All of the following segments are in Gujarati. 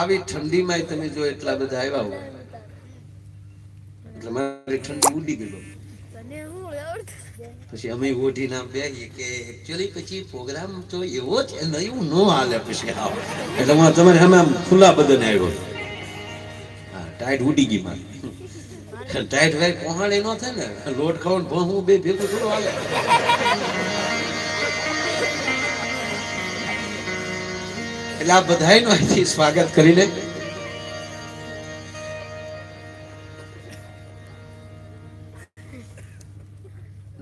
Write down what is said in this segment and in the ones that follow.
આવી ઠંડીમાં તમે જો એટલા બધા આવ્યા હોય એટલે મારી ઠંડી ઉડી ગઈ પછી અમે ઓઢી ના બેહીએ કે એકચ્યુઅલી પછી પ્રોગ્રામ તો એવો જ એવું નો હાલે પછી આવ. એટલે હું તમારે સામે આમ ખુલ્લા બદન આવ્યો. હા ટાઈટ ઉડી ગઈ મારી. ટાઈટ ભાઈ પહોંચાડે ન થાય ને લોટ ખાવાનું ભોંહું બે ભેગું થોડું હાલે. એટલે આ બધાયનું અહીંથી સ્વાગત કરીને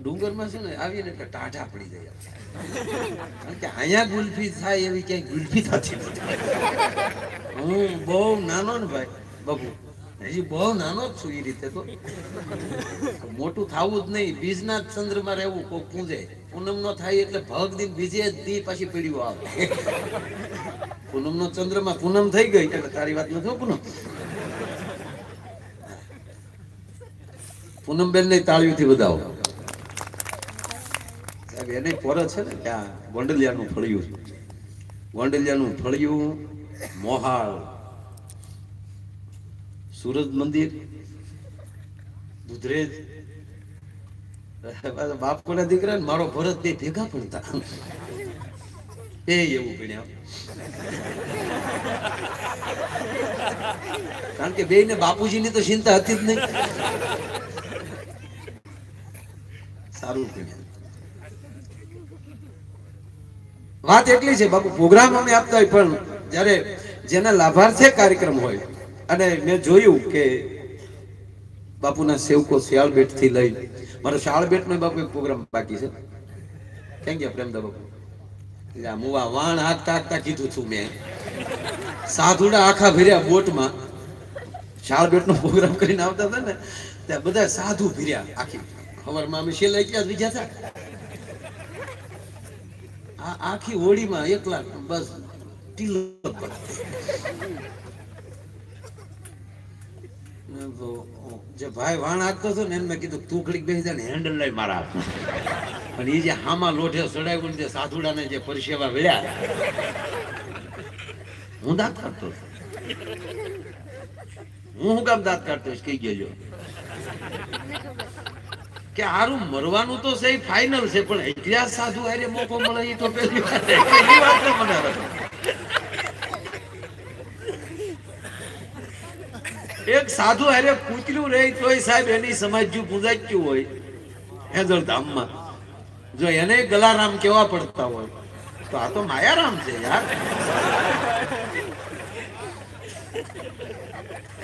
ડુંગરમાં છે ને આવીને એટલે ટાઢા પડી જાય. કારણ કે અહીંયા ગુલફી થાય એવી ક્યાંય ગુલ્ફી થતી નથી. હું બહુ નાનો ને ભાઈ બાબુ. હજી બહુ નાનો જ છું એ રીતે તો. મોટું થવું જ નહીં. બીજના ચંદ્રમાં રહેવું કોઈ પૂજે. પૂનમ નો થાય એટલે ભગ દિન બીજે જ દી પાછી પીડ્યું આવે. પૂનમ નો ચંદ્રમાં પૂનમ થઈ ગઈ એટલે તારી વાત નથી પૂનમ પૂનમ. બેન ને તાળીઓથી સાહેબ, એને પોર છે ને ત્યાં ગોંડલિયાનું ફળિયું ગોંડલિયાનું ફળિયું મોહાળ. સુરત મંદિર દુધરેજ બાપકોના દીકરા ને મારો ભરત બે ભેગા પણ હતા એ એવું ભણ્યા. કારણ કે બે ને બાપુજીની તો ચિંતા હતી જ નહીં. સારું ભણ્યા. વાત એટલી છે, બાપુ, પ્રોગ્રામ અમે આપતા હોય પણ જ્યારે જેના લાભાર્થે કાર્યક્રમ હોય અને મેં જોયું કે બાપુના સેવકો શિયાળબેટથી લઈ મારો શાળબેટ નો બાપુ પ્રોગ્રામ બાકી છે. કેમ ગયા પ્રેમદા બાપુ? મુવા વાણ હાથતા હાથતા કીધું છું મેં. સાધુડા આખા ભર્યા બોટમાં શાળબેટ નો પ્રોગ્રામ કરીને આવતા હતા ને, ત્યાં બધા સાધુ ભર્યા આખી. ખબરમાં અમે શેલા એકલા બીજા હતા આખી હોળીમાં એકલા બસ ટીલો પર. ને તો જે ભાઈ વાણ આપતો હતો ને એને મેં કીધું, તું ઘડીક બેસી જાય હેન્ડલ લઈ મારા પણ એ જે હામાં લોઢે સડાવ્યું ને જે સાધુડાને જે પરસેવા વેળ્યા હું દાંત કાઢતો. હું શું કામ દાંત કાઢતો? કઈ ગયો કે હારું, મરવાનું તો સહી ફાઇનલ છે, પણ ઇતિહાસ સાધુ આરે મોકો મળે એ તો પહેલી વાત. પહેલી વાત તો મને એક સાધુ હારે કૂતર્યું રહે તોય સાહેબ એની સમાજ્યું પૂજાચ્યું હોય. હેદળ ધામમાં. જો એને ગલારામ કેવા પડતા હોય, તો આ તો માયારામ છે યાર.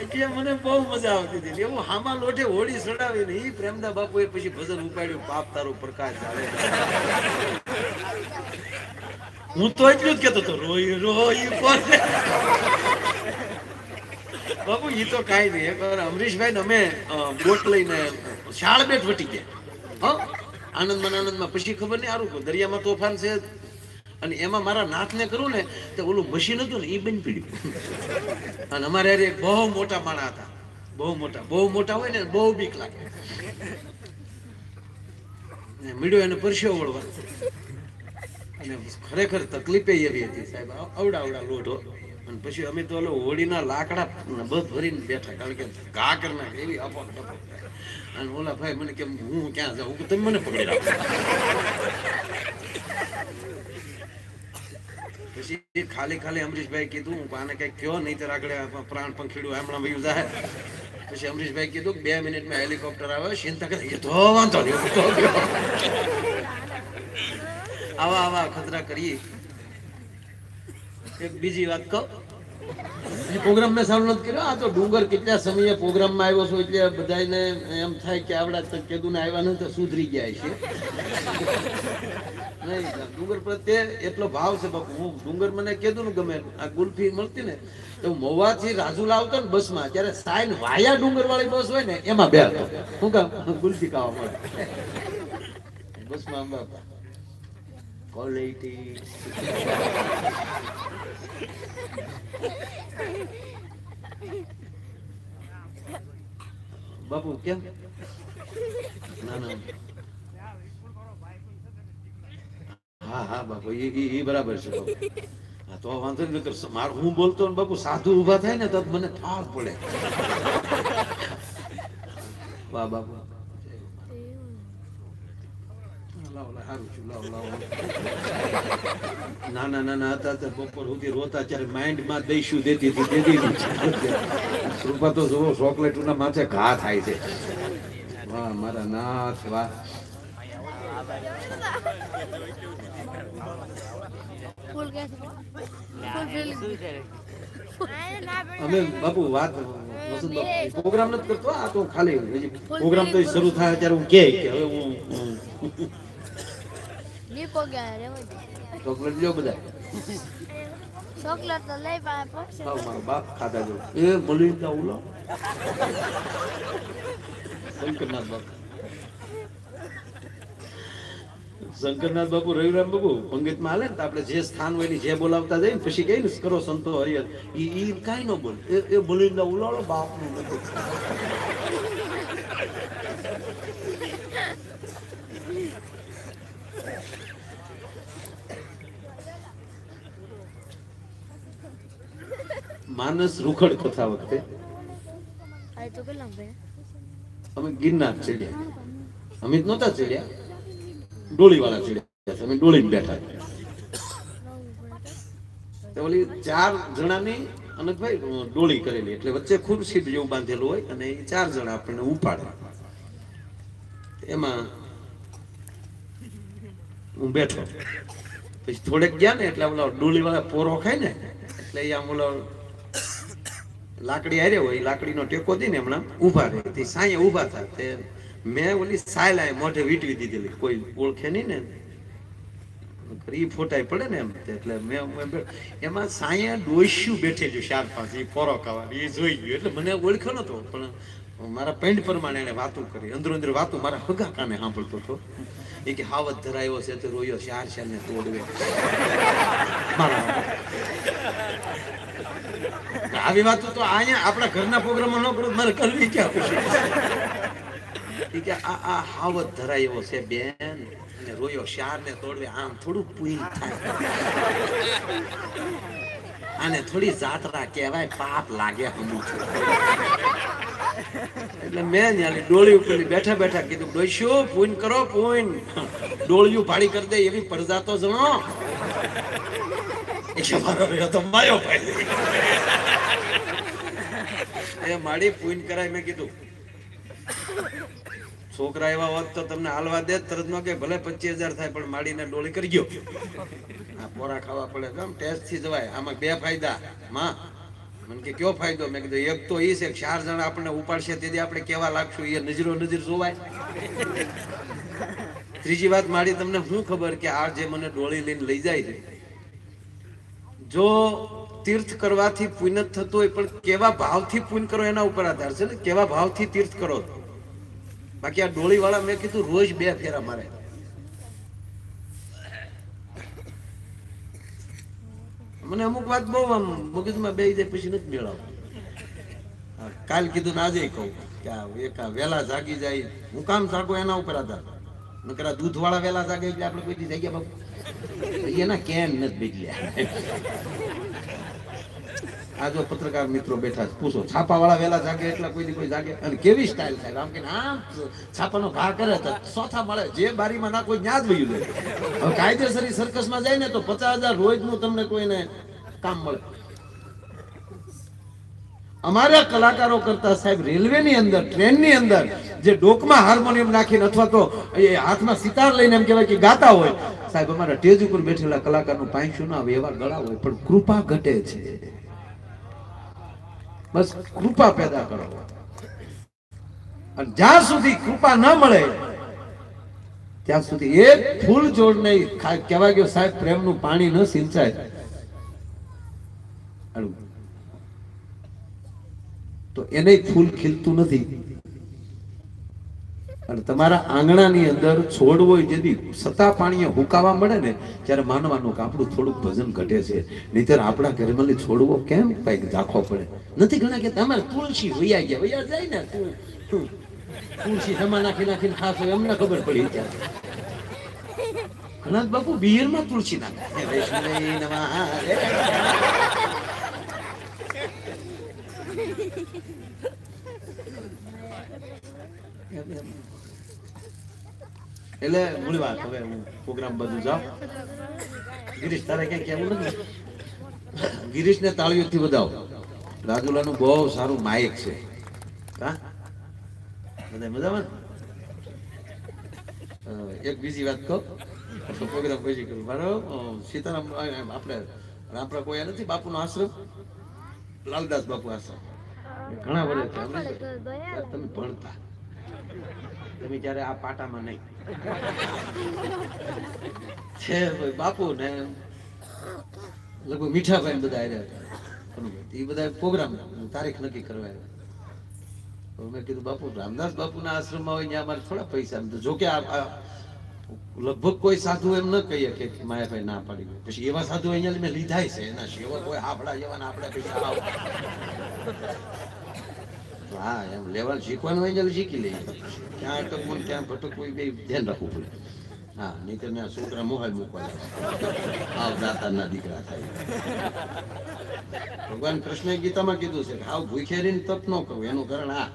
એટલે મને બહુ મજા આવતી હતી એવું હામા લોઠે હોળી સડાવીને એ પ્રેમદા બાપુએ પછી ભજન ઉપાડ્યું, પાપ તારો પ્રકાશ ચાલે હું તો એટલું જ કેતો હતો, રોઈ રોઈ કોને બાપુ ઈ તો કાંઈ નહીં, પણ અમરીશભાઈ અમે બોટ લઈને શાળબેટ વટી ગયા. હો? આનંદમાં ને આનંદમાં. પછી ખબર નહીં આરું દરિયામાં તોફાન છે. અને એમાં મારા નાથને કરું ને, તો ઓલું મશીન હતું ને એ બની પીડ્યું. અને અમારે અરે બહુ મોટા માણા હતા. બહુ મોટા. બહુ મોટા હોય ને બહુ બીક લાગે. ને મીડો એને પરસ્યો વળવા. અને ખરેખર તકલીફે એવી હતી, સાહેબ. આવડા આવડા લોઢો. અને પછી અમે તો ઓલો હોળીના લાકડા બધ ભરીને બેઠા, કારણ કે ઘા ના એવી ટપોક અને ઓલા ભાઈ મને કેમ હું ક્યાં જાઉં? તમે મને પકડી રાખો. પછી ખાલી ખાલી અમરીશભાઈ કીધું, હું આને કઈ કયો નહીં તો આગળ પ્રાણ પંખીડું હમણાં વયું જાય પછી અમરીશભાઈ કીધું, બે મિનિટમાં હેલિકોપ્ટર આવે, ચિંતા કરે. તો વાંધો નહીં. આવા આવા ખતરા કરીએ. એક બીજી વાત કહું. પ્રોગ્રામ મેં ચાલુ નથી કર્યો. આ તો ડુંગર કેટલા સમયે પ્રોગ્રામમાં આવ્યો છો એટલે બધાને એમ થાય કે આવડા કેદુને આવ્યા નથી સુધરી ગયા છે. નહીં ડુંગર પ્રત્યે એટલો ભાવ છે, બાપુ. હું ડુંગર મને કેદુ ને ગમે આ ગુલ્ફી મળતી ને, તો મોવાથી રાજુ લાવતો ને બસમાં, ત્યારે સાઈન વાયા ડુંગર વાળી બસ હોય ને, એમાં બે શું કામ ગુલ્ફી ખાવા મળે. બસમાં બાપા. ક્વોલિટી બાપુ કેમ ના ના હા હા બાપુ એ બરાબર છે બાપુ હા, તો વાંધો નહીં માર હું બોલતો ને બાપુ સાધુ ઊભા થાય ને તો મને ઠાર પડે વાહ બાપુ લાવો, લાવો, હારું છું, લાવો, લાવો. નાના નાના હતા તો બપોર સુધી રોતા ત્યારે માઇન્ડમાં દઈશું દેતી હતી દેતી હતી. કૃપા તો જુઓ ચોકલેટ ના માથે ઘા થાય છે. વાહ મારા નાથ વાહ. અમે બાપુ વાત પ્રોગ્રામ નથી કરતો આ તો ખાલી પ્રોગ્રામ તો શરૂ થાય ત્યારે હું કે કે હવે હું. ગયા ચોકલેટ લ્યો બધા. ચોકલેટ તો લઈ પાસે પડશે ખાવ મારો બાપ ખાતા જો. એ મળી જા ઉલો. શંકરનાથ બાપુ. શંકરનાથ બાપુ રવિરામ બાપુ પંગતમાં હાલે ને આપણે જે સ્થાન હોય ને જે બોલાવતા જઈએ પછી કઈ ને કરો સંતો હરિયર ઈ ઈ કાંઈ ન બોલે. એ એ બોલી જા ઉલાળો બાપનું નથી માનસ રૂખડ કથા વખતે? અમે ગિરનાર ચડ્યા. અમે નહોતા ચડ્યા. ડોળી વાળા ચડ્યા અમે ડોળી બેઠા ઓલી ચાર જણાની અનંતભાઈ ડોળી કરેલી. એટલે વચ્ચે ખુરશી જેવું બાંધેલું હોય અને એ ચાર જણા આપણને ઉપાડે. એમાં હું બેઠો. પછી થોડેક ગયા ને એટલે ઓલો ડોળી વાળા પોરો ખાય ને એટલે આમ ઓલો લાકડી હારે હોય, લાકડીનો ટેકો દઈ ને હમણાં, ઊભા રહે. તે સાંયે ઊભા થાય તે મેં ઓલી સાયલાએ મોઢે વીટવી દીધેલી. કોઈ ઓળખે નહીં ને. ઈ ફોટાય પડે ને એમ. એટલે મેં એમ સાંયે ડોસ્યું બેઠેલું ચાર પાંચ એ ફોરો ખાવા એ જોઈ ગયું. એટલે મને ઓળખ્યો નતો, પણ મારા પેન્ટ પ્રમાણે એને વાતો કરી. અંદરો અંદર વાતો મારા હગા કાને સાંભળતો હતો. એ કે, હાવત ધરાયો છે, તો રોયો ચાર ચાર ને તોડવે. આવી વાતો તો અહીંયા આપણા ઘરના પ્રોગ્રામમાં ન કરું, મારે કરવી કે આ આ હાવત ધરાયો છે બેન. અને રોયો શાર ને તોડવે, આમ થોડું પૂઈ થાય. આને થોડી જાત્રા કહેવાય, પાપ લાગે હમું એટલે મેં ન્યાલી ડોળી ઉપર બેઠા બેઠા કીધું, ડોશ્યો પૂન કરો પૂન ડોળિયું ભાડી કરી દે, એવી પરજાતો જણો. એ તો માયો ભાઈ. એ માડી પૂન કરાય મેં કીધું. છોકરા એવા હોત તો તમને હાલવા દે તરત નો કે ભલે પચીસ હજાર થાય, પણ માડીને ડોળી કરી ગયો. આ પોરા ખાવા પડે કેમ ટેસ્ટથી જવાય. આમાં બે ફાયદા. માં, મને કે કયો ફાયદો? મેં કીધું, એક તો એ છે ચાર જણા આપણને ઉપાડશે, તેથી આપણે કેવા લાગશું? એ નજરો નજર જોવાય. ત્રીજી વાત, માડી, તમને શું ખબર કે આ જે મને ડોળી લઈને લઈ જાય છે? જો તીર્થ કરવાથી પુણ્ય થતું હોય, પણ કેવા ભાવથી પુણ્ય કરો એના ઉપર આધાર છે ને? કેવા ભાવથી તીર્થ કરો? બાકી આ ડોળી વાળા મેં કીધું રોજ બે ફેરા મારે. મને અમુક વાત બહુ આમ મગજમાં બે જાય પછી નથી મેળવ કાલ કીધું ને આજે કહું કે આ એક આ વહેલા જાગી જાય, હું કામ જાગો એના ઉપર આધાર. નકર દૂધ વાળા વહેલા જાગે એટલે આપણે કોઈ જાગ્યા બાપુ એના કેન નથી બદલ્યા આ જો પત્રકાર મિત્રો બેઠા છે, પૂછો છાપા વાળા વેલા જાગે એટલા કોઈ કોઈ જાગે? અને કેવી સ્ટાઇલ થાય? આમ કે આમ છાપાનો ઘા કરે તો ચોથા મળે. જે બારીમાં ના કોઈ ન્યાજ વયું લે હવે કાયદેસરી સર્કસમાં જાય ને તો પચાસ હજાર રોજનું તમને કોઈને કામ મળે. અમારા કલાકારો કરતા સાહેબ, રેલવેની અંદર, ટ્રેનની અંદર જે ડોકમાં હાર્મોનિયમ નાખીને અથવા તો એ હાથમાં સિતાર લઈને એમ કહેવાય કે ગાતા હોય, સાહેબ, અમારા ટેજ ઉપર બેઠેલા કલાકારનું પાંચસો ના આવે એવા ગળા હોય, પણ કૃપા ઘટે છે. બસ કૃપા પેદા કરો. અને જ્યાં સુધી કૃપા ન મળે, ત્યાં સુધી એક ફૂલ જોડ નહીં. કહેવાય ગયો સાહેબ, પ્રેમનું પાણી ન સિંચાય. તો એને ફૂલ ખીલતું નથી. અને તમારા આંગણાની અંદર છોડ હોય જેથી સતા પાણીએ હુકાવા મળે ને, ત્યારે માનવાનું કે આપણું થોડુંક વજન ઘટે છે. નહીતર આપણા ઘરમાં છોડવો કેમ કંઈક દાખવો પડે? નથી ઘણા કે તમારે તુલસી વૈયા ગયા, વૈયા જાય ને તુલસી જમા નાખી નાખીને ખાસ હોય, અમને ખબર પડી ત્યારે ઘણા બાપુ, બિયરમાં તુલસી નાખે. એટલે મૂળ વાત હવે હું પ્રોગ્રામ બધું જાઉં. ગિરીશ તારે ક્યાં કેવું નથી? ગિરીશ ને તાળીઓથી વધાવો. રાજુલાનું બહુ સારું માયક છે. હા? બધા મજામાં? એક બીજી વાત કહો. પ્રોગ્રામ પછી કરું. મારો સીતારામ આપણે રામપરા કોઈ નથી? બાપુનો આશ્રમ? લાલદાસ બાપુ આશ્રમ. ઘણા વર્ષ તમે ભણતા. તમે જયારે આ પાટામાં નહીં. છે બાપુ ને લગભગ મીઠાભાઈ બધા એ બધા પ્રોગ્રામ તારીખ નક્કી કરવા આવ્યા. મેં કીધું, બાપુ, રામદાસ બાપુના આશ્રમમાં હોય ત્યાં અમારે થોડા પૈસા જોકે આ લગભગ કોઈ સાધુ એમ ન કહીએ કે માયાભાઈ ના પાડી ગયો પછી એવા સાધુ અહીંયા મેં લીધા છે. એના સેવક હોય, હાફડા જેવા ને આપણે પૈસા હા, એમ લેવાનું શીખવાનું હોય એટલે શીખી લઈએ. ક્યાં અટકવું ક્યાં ભટકવું બે ધ્યાન રાખવું પડે. હા નહીં તો મેં છોકરા મોહાલ મૂકવા આવ દાતાના દીકરા થાય. ભગવાન કૃષ્ણએ ગીતામાં કીધું છે કે હાવ ભૂખે રહીને તપ ન કહું એનું કારણ આ.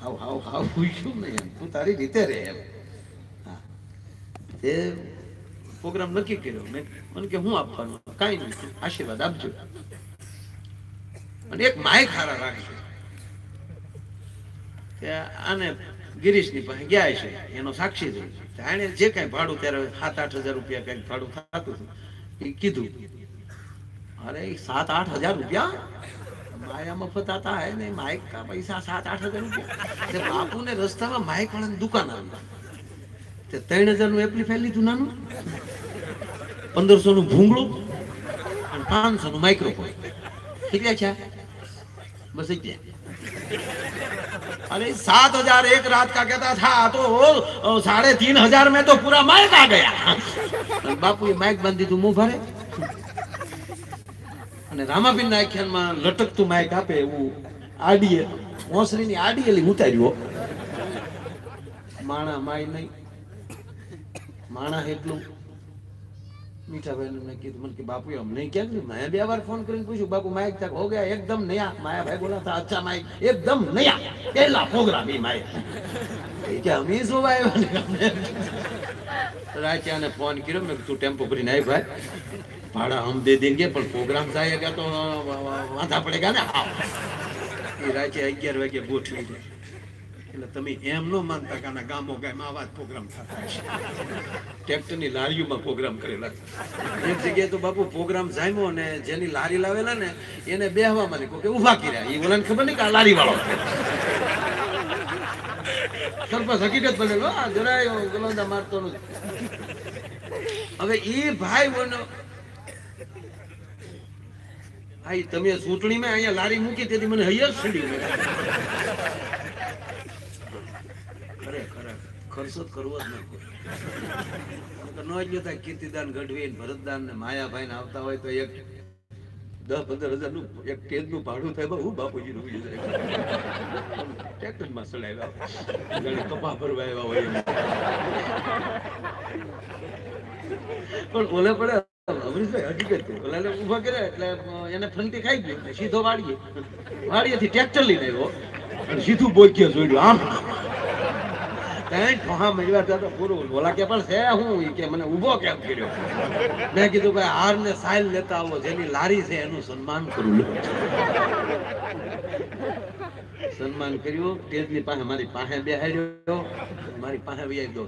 હાવ હાવ હાવ ભૂખ્યું નહીં એમ. તું તારી રીતે રહે એમ. હા. તે પ્રોગ્રામ નક્કી કર્યો. મેં મને કે હું આપવાનું? કાંઈ નહીં. આશીર્વાદ આપજો. અને એક માય હારા રાખજો કે આને ગિરીશની પાસે ગયા છે, એનો સાક્ષી થઈ આણે જે કાંઈ ભાડું ત્યારે સાત આઠ હજાર રૂપિયા કંઈક ભાડું થતું હતું, એ કીધું. અરે સાત આઠ હજાર રૂપિયા? માયા મફત આતા હે ને માઇક કા પૈસા સાત આઠ હજાર રૂપિયા? તે બાપુને રસ્તામાં માઇક વાળાની દુકાન આવી. તે ત્રણ હજારનું એપ્લિફાઈ લીધું નાનું. પંદરસો નું ભૂંગળું અને પાંચસો નું માઇક્રોફોન. કેટલા છે બસ ગયા अरे सात हजार एक रात का कहता था तो अ, साढ़े तीन हजार में तो पूरा माइक आ गया बापू ये माइक बांधी તું મું ભરે અને રામાબીન ના આખ્યાનમાં લટકતું માઇક આપે એવું આડીએ ઓસરીની આડીએલી ઉતાર્યો માણા માય નહીં માણા એટલું મીઠાભાઈ મેં કીધું, મને કે મેં બે વાર ફોન કરીને પૂછ્યું, બાપુ માઇક તક હો એકદમ નયા. માયા ભાઈ બોલા હતા, અચ્છા માઇક એકદમ નયા. પહેલા પ્રોગ્રામ એ માઇક કે, અમે જોવા આવ્યા રાચ્યાને ફોન કર્યો, મેં તું ટેમ્પો ભરીને આવી ભાઈ. ભાડા હમ દે દેંગે પણ પ્રોગ્રામ થાય ગયા તો વાંધા પડે પડેગા ને? હા. એ રાચે અગિયાર વાગે ગોઠવી દે. એટલે તમે એમ ન માનતા કે આના ગામો ગામ આવા જ પ્રોગ્રામ થતા ટ્રેક્ટરની લારીઓમાં પ્રોગ્રામ કરેલા. એક જગ્યાએ તો બાપુ પ્રોગ્રામ જામ્યો ને જેની લારી લાવેલા ને એને બેહવામાં નહીં કે ઊભા કર્યા. એ ઓલાને ખબર નહીં કે આ લારી વાળો સરપંચ હકીકત બનેલો આ જરાય ગલોંદા મારતો નથી. હવે એ ભાઈ બનો આ તમે ચૂંટણીમાં અહીંયા લારી મૂકી તેથી મને હૈયર છડી ખર્ચો કરવો જ ન લેતા કીર્તિદાન ગઢવી ભરતદાન ને માયાભાઈ ને આવતા હોય તો એક દસ પંદર હજારનું એક કેદનું ભાડું થાય બહુ બાપુજી નું ટ્રેક્ટરમાં સડાવ્યા કપા ભરવા આવ્યા હોય પણ ઓલે પડે, અમરીશભાઈ હકીકત. ઓલાને ઊભા કર્યા એટલે એને ફંટી ખાઈ ગઈ સીધો વાડીએ. વાડીએથી ટ્રેક્ટર લઈને આવ્યો. સીધું બોક્યો જોડ્યું આમ. જ ફોહા મળ્યા તો પૂરું ઓલા કે પણ છે હું કે મને ઊભો કેમ કર્યો? મેં કીધું હાર ને સાયલ લેતા આવો જેની લારી છે એનું સન્માન કરું સન્માન કર્યું તેજની પાસે મારી પાસે બેહાડ્યો મારી પાસે વ્યાજ દો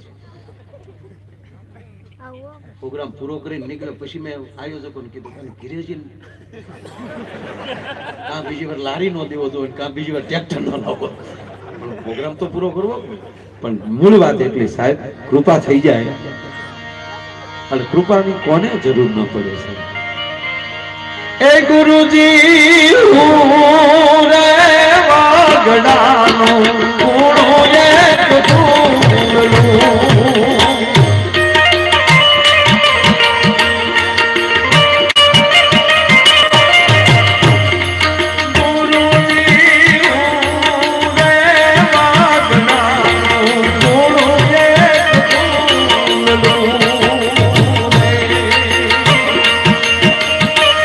પ્રોગ્રામ પૂરો કરીને નીકળ્યો પછી મેં આયોજકોને કીધું "અને ઘીરેજી કાં બીજી વાર લારી નો દેવો દો કાં બીજી વાર ટ્રેક્ટર નો લાવો. પ્રોગ્રામ તો પૂરો કરવો પણ મૂળ વાત એટલી સાહેબ, કૃપા થઈ જાય. અને કૃપાની કોને જરૂર ન પડે સાહેબ? એ ગુરુજી